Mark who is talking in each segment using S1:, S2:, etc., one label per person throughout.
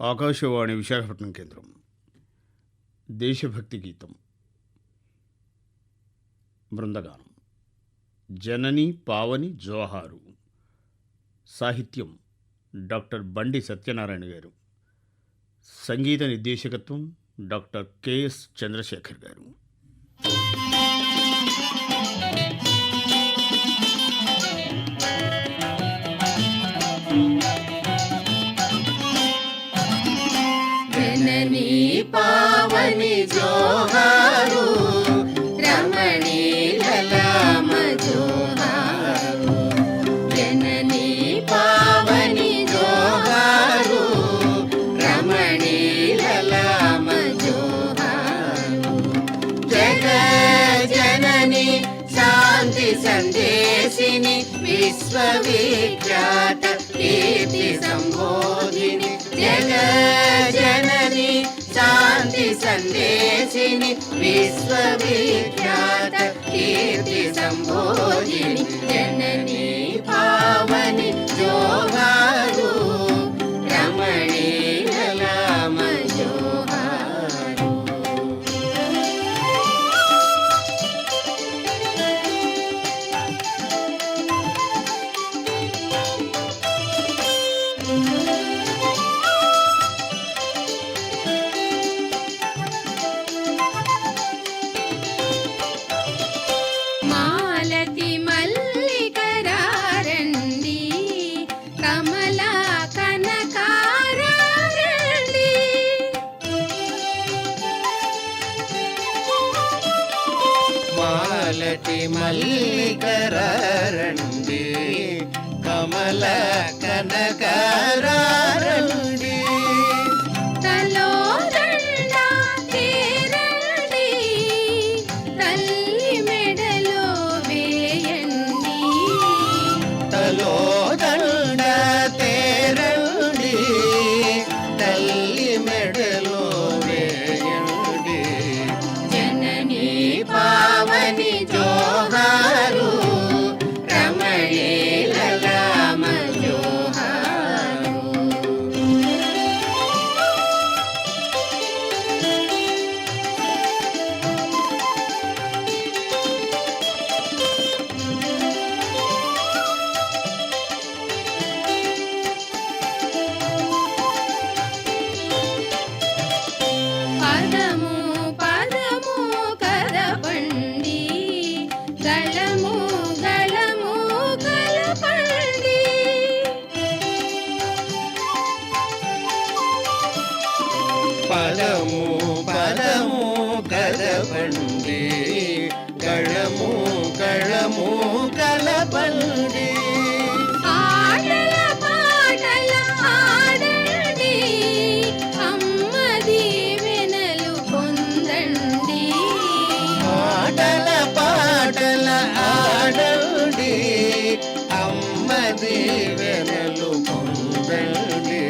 S1: ఆకాశవాణి విశాఖపట్నం కేంద్రం. దేశభక్తి గీతం. బృందగానం. జనని పావని జోహారు. సాహిత్యం డాక్టర్ బండి సత్యనారాయణ గారు. సంగీత నిర్దేశకత్వం డాక్టర్ కెఎస్ చంద్రశేఖర్ గారు.
S2: జోహారు. రమణీ జోహారు. జననీ పావని జోహారు. రమణీ జోహారు. జగ జనని శాంతి సందేశిని విశ్వవిఖ్యాత కీర్తి సంబోధిని. జగ జనని శాంతి సందేశిని విశ్వవిఖ్యాత కీర్తి సంబోధిని மல்லிகரண்டி கமல கனகரா పదము పదము కదపండి గళము గళము కలపండి.
S3: పదము పదము కలపండి.
S2: దీవెనలు పొందండి.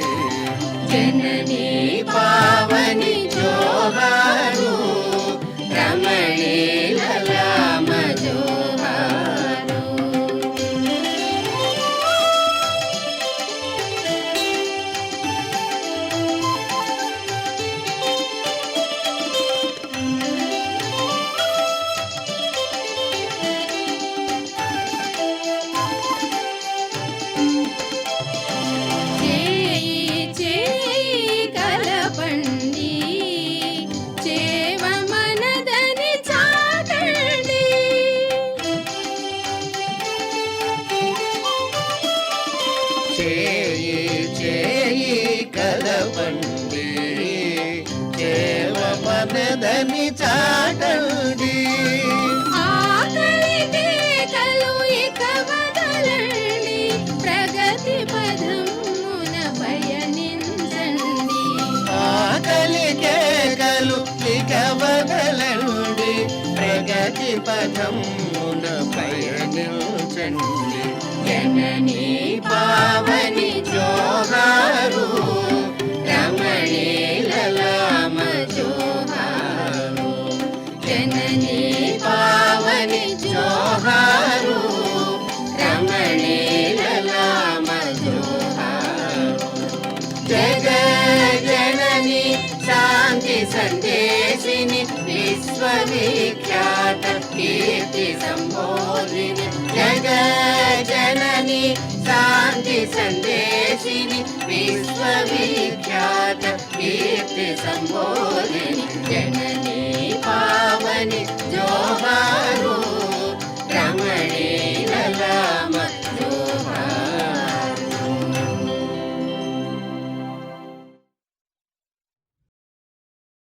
S2: చేయి చేయి
S3: కలవండి. చేవ మనదని చాటండి.
S2: వదలండి. ప్రగతి
S3: ప్రగతి పదమున పయనించండి
S2: జననీ
S3: సందేశిని విశ్వవిఖ్యాత కీర్తి సంబోధిని జగజనని శాంతి సందేశిని విశ్వవిఖ్యాత కీర్తి సంబోధిని జనని పావని జోహారు